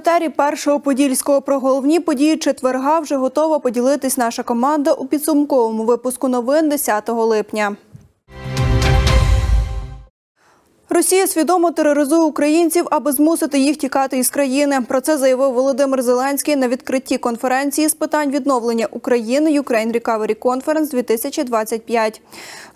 етері першого подільського про головні події четверга вже готова поділитись наша команда у підсумковому випуску новин 10 липня. Росія свідомо тероризує українців, аби змусити їх тікати із країни. Про це заявив Володимир Зеленський на відкритті конференції з питань відновлення України Ukraine Recovery Conference 2025.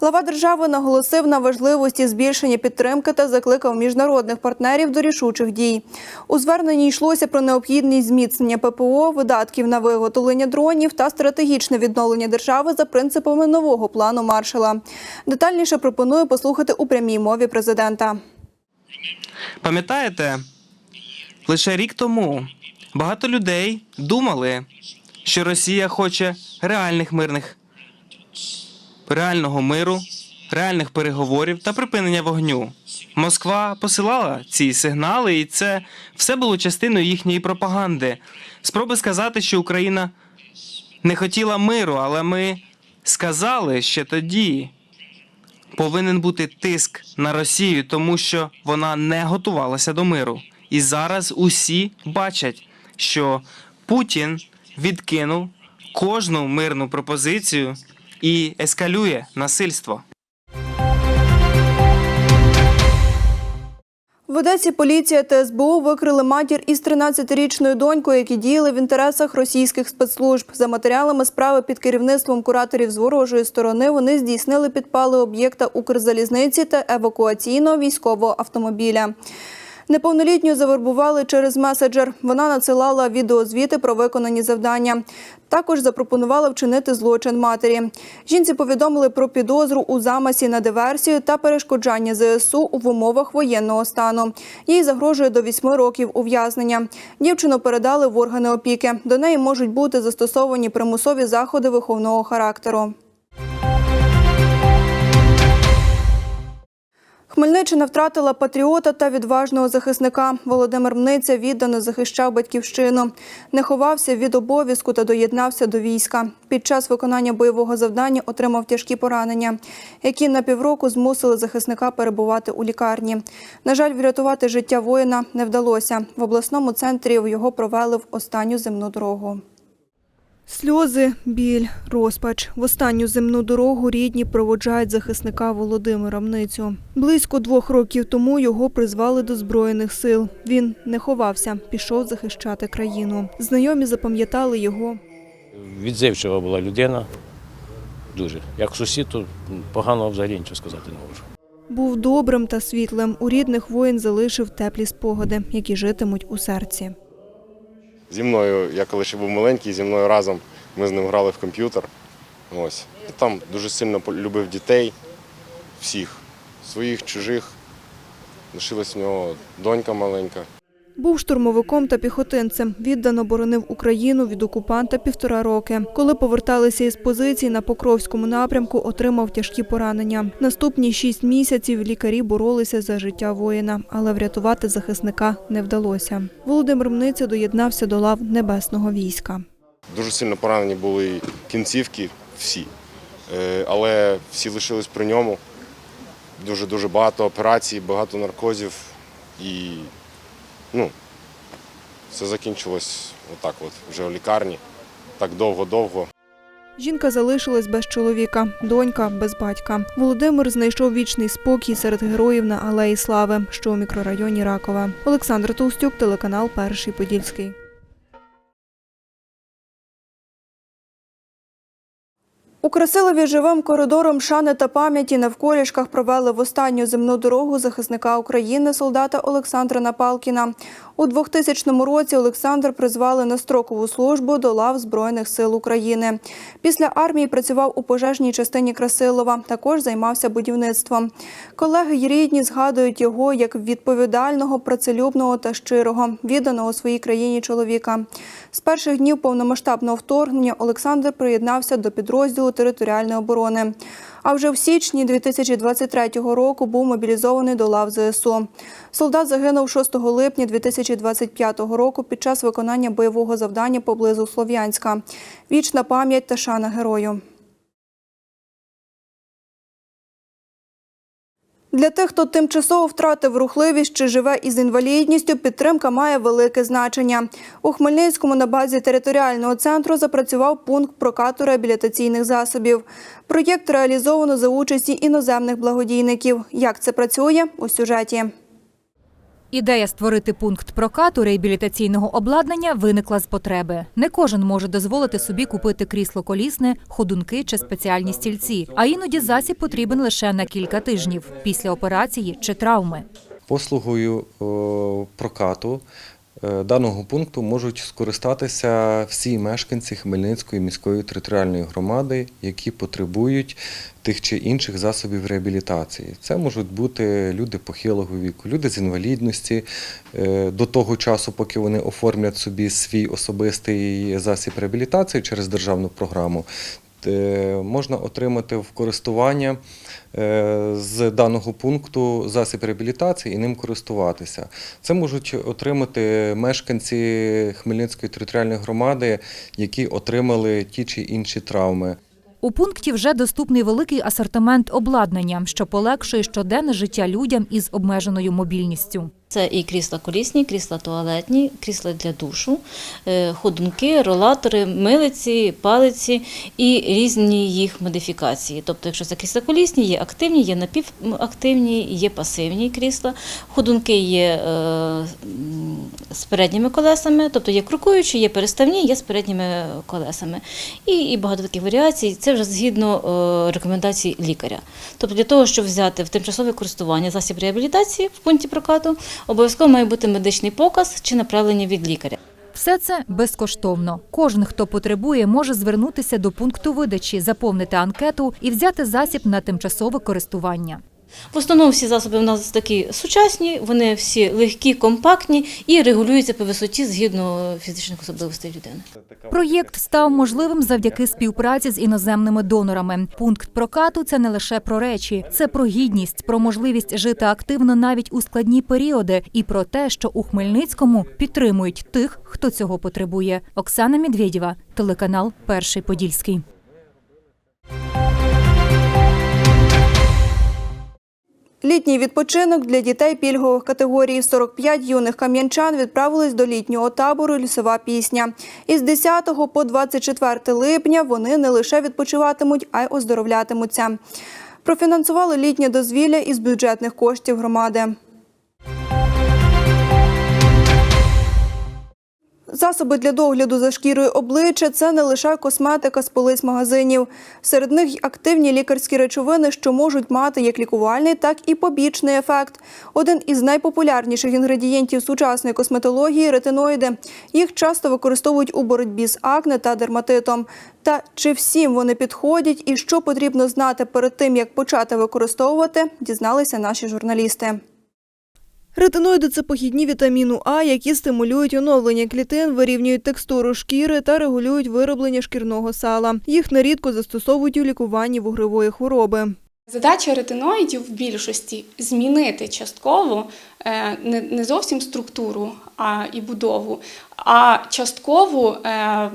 Глава держави наголосив на важливості збільшення підтримки та закликав міжнародних партнерів до рішучих дій. У зверненні йшлося про необхідність зміцнення ППО, видатків на виготовлення дронів та стратегічне відновлення держави за принципами нового плану маршала. Детальніше пропоную послухати у прямій мові президента. Пам'ятаєте, лише рік тому багато людей думали, що Росія хоче реальних мирних реального миру, реальних переговорів та припинення вогню. Москва посилала ці сигнали, і це все було частиною їхньої пропаганди. Спроби сказати, що Україна не хотіла миру, але ми сказали ще тоді, повинен бути тиск на Росію, тому що вона не готувалася до миру. І зараз усі бачать, що Путін відкинув кожну мирну пропозицію і ескалює насильство. В Одесі поліція та СБУ викрили матір із 13-річною донькою, які діяли в інтересах російських спецслужб. За матеріалами справи під керівництвом кураторів з ворожої сторони вони здійснили підпали об'єкта Укрзалізниці та евакуаційного військового автомобіля. Неповнолітню завербували через меседжер. Вона надсилала відеозвіти про виконані завдання. Також запропонувала вчинити злочин матері. Жінці повідомили про підозру у замасі на диверсію та перешкоджання ЗСУ в умовах воєнного стану. Їй загрожує до 8 років ув'язнення. Дівчину передали в органи опіки. До неї можуть бути застосовані примусові заходи виховного характеру. Хмельниччина втратила патріота та відважного захисника. Володимир Мниця віддано захищав батьківщину. Не ховався від обов'язку та доєднався до війська. Під час виконання бойового завдання отримав тяжкі поранення, які на півроку змусили захисника перебувати у лікарні. На жаль, врятувати життя воїна не вдалося. В обласному центрі його провели в останню земну дорогу. Сльози, біль, розпач. В останню земну дорогу рідні проводжають захисника Володимира Мницю. Близько двох років тому його призвали до Збройних сил. Він не ховався, пішов захищати країну. Знайомі запам'ятали його. Відзивчива була людина. Дуже. Як сусід, то поганого взагалі нічого сказати не можу. Був добрим та світлим. У рідних воїн залишив теплі спогади, які житимуть у серці. Зі мною, я коли ще був маленький, зі мною разом ми з ним грали в комп'ютер. Ось. Там дуже сильно любив дітей, всіх, своїх, чужих. Лишилась в нього донька маленька. Був штурмовиком та піхотинцем. Віддано боронив Україну від окупанта півтора роки. Коли поверталися із позицій на Покровському напрямку, отримав тяжкі поранення. Наступні шість місяців лікарі боролися за життя воїна, але врятувати захисника не вдалося. Володимир Мниця доєднався до лав небесного війська. Дуже сильно поранені були кінцівки всі. Е, Але всі лишились при ньому. Дуже-дуже багато операцій, багато наркозів. І ну, все закінчилось отак от, вже у лікарні. Так довго-довго. Жінка залишилась без чоловіка, донька без батька. Володимир знайшов вічний спокій серед героїв на Алеї Слави, що у мікрорайоні Ракова. Олександр Толстюк, телеканал Перший Подільський. У Красилові живим коридором шани та пам'яті на вколішках провели в останню земну дорогу захисника України солдата Олександра Напалкіна. У 2000 році Олександр призвали на строкову службу до лав Збройних сил України. Після армії працював у пожежній частині Красилова. Також займався будівництвом. Колеги й рідні згадують його як відповідального, працелюбного та щирого, відданого своїй країні чоловіка. З перших днів повномасштабного вторгнення Олександр приєднався до підрозділу територіальної оборони. А вже в січні 2023 року був мобілізований до лав ЗСУ. Солдат загинув 6 липня 2025 року під час виконання бойового завдання поблизу Слов'янська. Вічна пам'ять та шана герою. Для тих, хто тимчасово втратив рухливість чи живе із інвалідністю, підтримка має велике значення. У Хмельницькому на базі територіального центру запрацював пункт прокату реабілітаційних засобів. Проєкт реалізовано за участі іноземних благодійників. Як це працює у сюжеті? Ідея створити пункт прокату реабілітаційного обладнання виникла з потреби. Не кожен може дозволити собі купити крісло колісне, ходунки чи спеціальні стільці. А іноді засіб потрібен лише на кілька тижнів після операції чи травми. Послугою прокату е, даного пункту можуть скористатися всі мешканці Хмельницької міської територіальної громади, які потребують тих чи інших засобів реабілітації. Це можуть бути люди похилого віку, люди з інвалідності е, до того часу, поки вони оформлять собі свій особистий засіб реабілітації через державну програму. Е, Можна отримати в користування е, з даного пункту засіб реабілітації і ним користуватися. Це можуть отримати мешканці Хмельницької територіальної громади, які отримали ті чи інші травми. У пункті вже доступний великий асортимент обладнання, що полегшує щоденне життя людям із обмеженою мобільністю. Це і крісла колісні, крісла туалетні, крісла для душу, е, ходунки, ролатори, милиці, палиці і різні їх модифікації. Тобто, якщо це крісла колісні, є активні, є напівактивні, є пасивні крісла. Ходунки є е, з передніми колесами, тобто є крокуючі, є переставні, є з передніми колесами. І, і багато таких варіацій. Це вже згідно е, рекомендацій лікаря. Тобто для того, щоб взяти в тимчасове користування засіб реабілітації в пункті прокату, обов'язково має бути медичний показ чи направлення від лікаря. Все це безкоштовно. Кожен, хто потребує, може звернутися до пункту видачі, заповнити анкету і взяти засіб на тимчасове користування. В основному всі засоби у нас такі сучасні, вони всі легкі, компактні і регулюються по висоті згідно фізичних особливостей людини. Проєкт став можливим завдяки співпраці з іноземними донорами. Пункт прокату це не лише про речі, це про гідність, про можливість жити активно навіть у складні періоди, і про те, що у Хмельницькому підтримують тих, хто цього потребує. Оксана Медведєва, телеканал Перший Подільський. Літній відпочинок для дітей пільгових категорій 45 юних кам'янчан відправились до літнього табору Лісова пісня. Із 10 по 24 липня вони не лише відпочиватимуть, а й оздоровлятимуться. Профінансували літнє дозвілля із бюджетних коштів громади. Засоби для догляду за шкірою обличчя це не лише косметика з полиць магазинів. Серед них активні лікарські речовини, що можуть мати як лікувальний, так і побічний ефект. Один із найпопулярніших інгредієнтів сучасної косметології ретиноїди. Їх часто використовують у боротьбі з акне та дерматитом. Та чи всім вони підходять і що потрібно знати перед тим, як почати використовувати, дізналися наші журналісти. Ретиноїди – це похідні вітаміну А, які стимулюють оновлення клітин, вирівнюють текстуру шкіри та регулюють вироблення шкірного сала. Їх нерідко застосовують у лікуванні вугрової хвороби. Задача ретиноїдів в більшості змінити частково е, не, зовсім структуру а і будову, а частково е,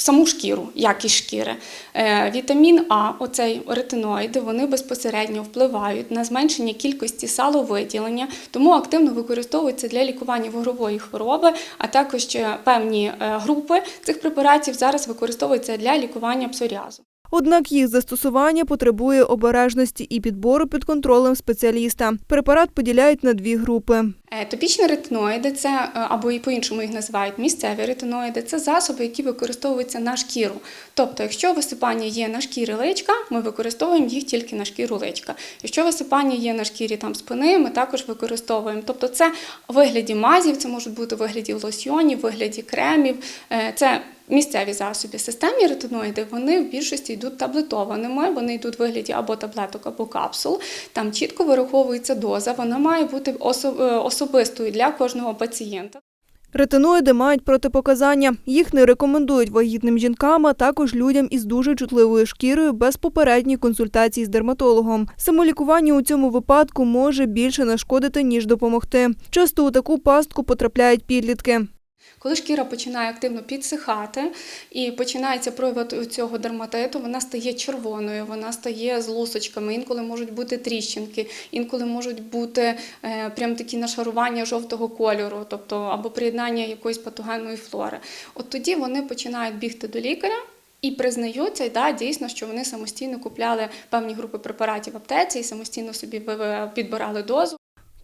саму шкіру, якість шкіри. Е, Вітамін А, оцей ретиноїди, вони безпосередньо впливають на зменшення кількості саловиділення, тому активно використовуються для лікування вугрової хвороби, а також певні е, групи цих препаратів зараз використовуються для лікування псоріазу. Однак їх застосування потребує обережності і підбору під контролем спеціаліста. Препарат поділяють на дві групи. Е, Топічні ретиноїди це е, або і по-іншому їх називають місцеві ретиноїди. Це засоби, які використовуються на шкіру. Тобто, якщо висипання є на шкірі личка, ми використовуємо їх тільки на шкіру личка. Якщо висипання є на шкірі там спини, ми також використовуємо. Тобто, це в вигляді мазів, це можуть бути в вигляді лосьйонів, в вигляді кремів. Е, Це Місцеві засоби системні ретиноїди вони в більшості йдуть таблетованими. Вони йдуть в вигляді або таблеток, або капсул. Там чітко вираховується доза. Вона має бути е, особистою для кожного пацієнта. Ретиноїди мають протипоказання. Їх не рекомендують вагітним жінкам, а також людям із дуже чутливою шкірою без попередньої консультації з дерматологом. Самолікування у цьому випадку може більше нашкодити, ніж допомогти. Часто у таку пастку потрапляють підлітки. Коли шкіра починає активно підсихати і починається прояв цього дерматиту, вона стає червоною, вона стає з лусочками, інколи можуть бути тріщинки, інколи можуть бути е, прям такі нашарування жовтого кольору, тобто або приєднання якоїсь патогенної флори. От тоді вони починають бігти до лікаря. І признаються, да, дійсно, що вони самостійно купляли певні групи препаратів в аптеці і самостійно собі підбирали дозу.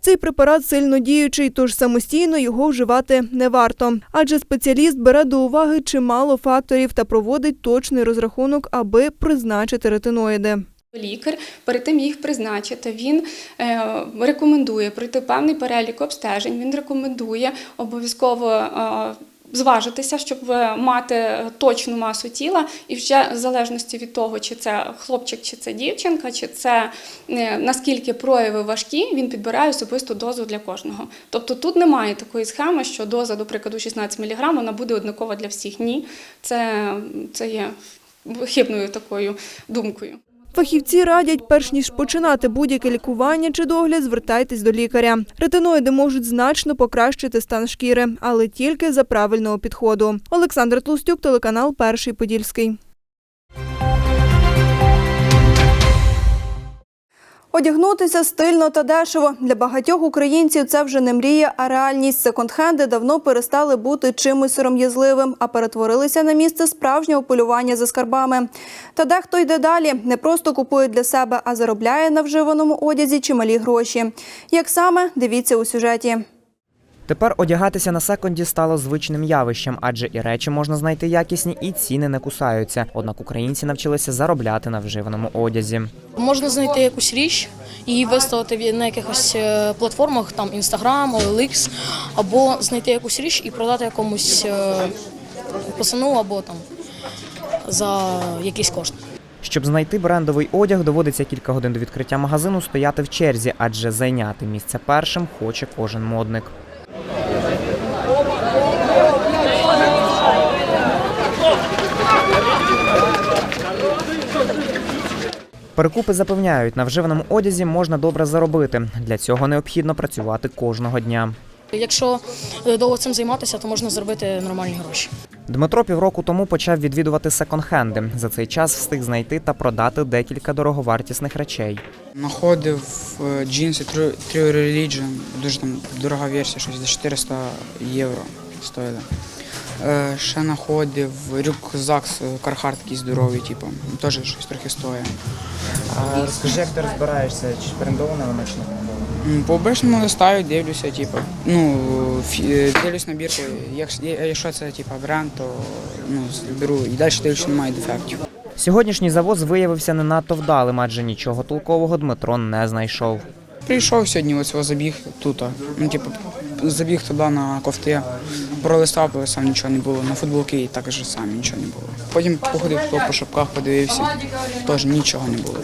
Цей препарат сильно діючий, тож самостійно його вживати не варто. Адже спеціаліст бере до уваги чимало факторів та проводить точний розрахунок, аби призначити ретиноїди. Лікар перед тим їх призначити, він е, рекомендує пройти певний перелік обстежень. Він рекомендує обов'язково е, зважитися, щоб е, мати точну масу тіла, і вже в залежності від того, чи це хлопчик, чи це дівчинка, чи це е, наскільки прояви важкі, він підбирає особисту дозу для кожного. Тобто тут немає такої схеми, що доза, до прикладу, 16 мг, вона буде однакова для всіх. Ні, це, це є хибною такою думкою. Фахівці радять, перш ніж починати будь-яке лікування чи догляд, звертайтесь до лікаря. Ретиноїди можуть значно покращити стан шкіри, але тільки за правильного підходу. Олександр Тлустюк, телеканал Перший Подільський. Одягнутися стильно та дешево для багатьох українців це вже не мрія, а реальність. Секонд-хенди давно перестали бути чимось сором'язливим, а перетворилися на місце справжнього полювання за скарбами. Та дехто йде далі, не просто купує для себе, а заробляє на вживаному одязі чималі гроші. Як саме дивіться у сюжеті. Тепер одягатися на секонді стало звичним явищем, адже і речі можна знайти якісні, і ціни не кусаються. Однак українці навчилися заробляти на вживаному одязі. Можна знайти якусь річ і виставити на якихось е, платформах, там Instagram, OLX, або знайти якусь річ і продати якомусь е, пацану або там за якийсь кошт. Щоб знайти брендовий одяг, доводиться кілька годин до відкриття магазину стояти в черзі, адже зайняти місце першим хоче кожен модник. Перекупи запевняють, на вживаному одязі можна добре заробити. Для цього необхідно працювати кожного дня. Якщо е, довго цим займатися, то можна зробити нормальні гроші. Дмитро півроку тому почав відвідувати секонд-хенди. За цей час встиг знайти та продати декілька дороговартісних речей. Знаходив е, джинси True Religion, дуже там дорога версія, щось за 400 євро стоїли. Е, Ще знаходив рюкзак з Carhartt такий здоровий, типу, теж щось трохи стоїть. Розкажи, як ти розбираєшся, чи брендоване воно чи не По обичному листаю, дивлюся, типу, ну, е, дивлюсь набірку, якщо, це типу, бренд, то ну, беру і далі дивлюся, немає дефектів. Сьогоднішній завоз виявився не надто вдалим, адже нічого толкового Дмитро не знайшов. Прийшов сьогодні, ось його забіг тут. Ну, типу, забіг туди на кофти, пролистав, пролистав, нічого не було. На футболки і так же самі нічого не було. Потім походив по, по шапках, подивився, теж нічого не було.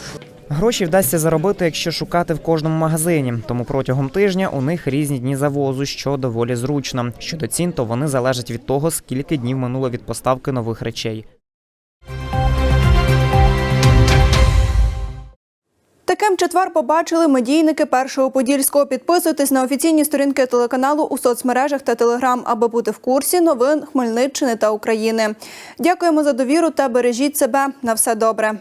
Гроші вдасться заробити, якщо шукати в кожному магазині. Тому протягом тижня у них різні дні завозу, що доволі зручно. Щодо цін, то вони залежать від того, скільки днів минуло від поставки нових речей. Таким четвер побачили медійники першого подільського. Підписуйтесь на офіційні сторінки телеканалу у соцмережах та телеграм, аби бути в курсі новин Хмельниччини та України. Дякуємо за довіру та бережіть себе. На все добре.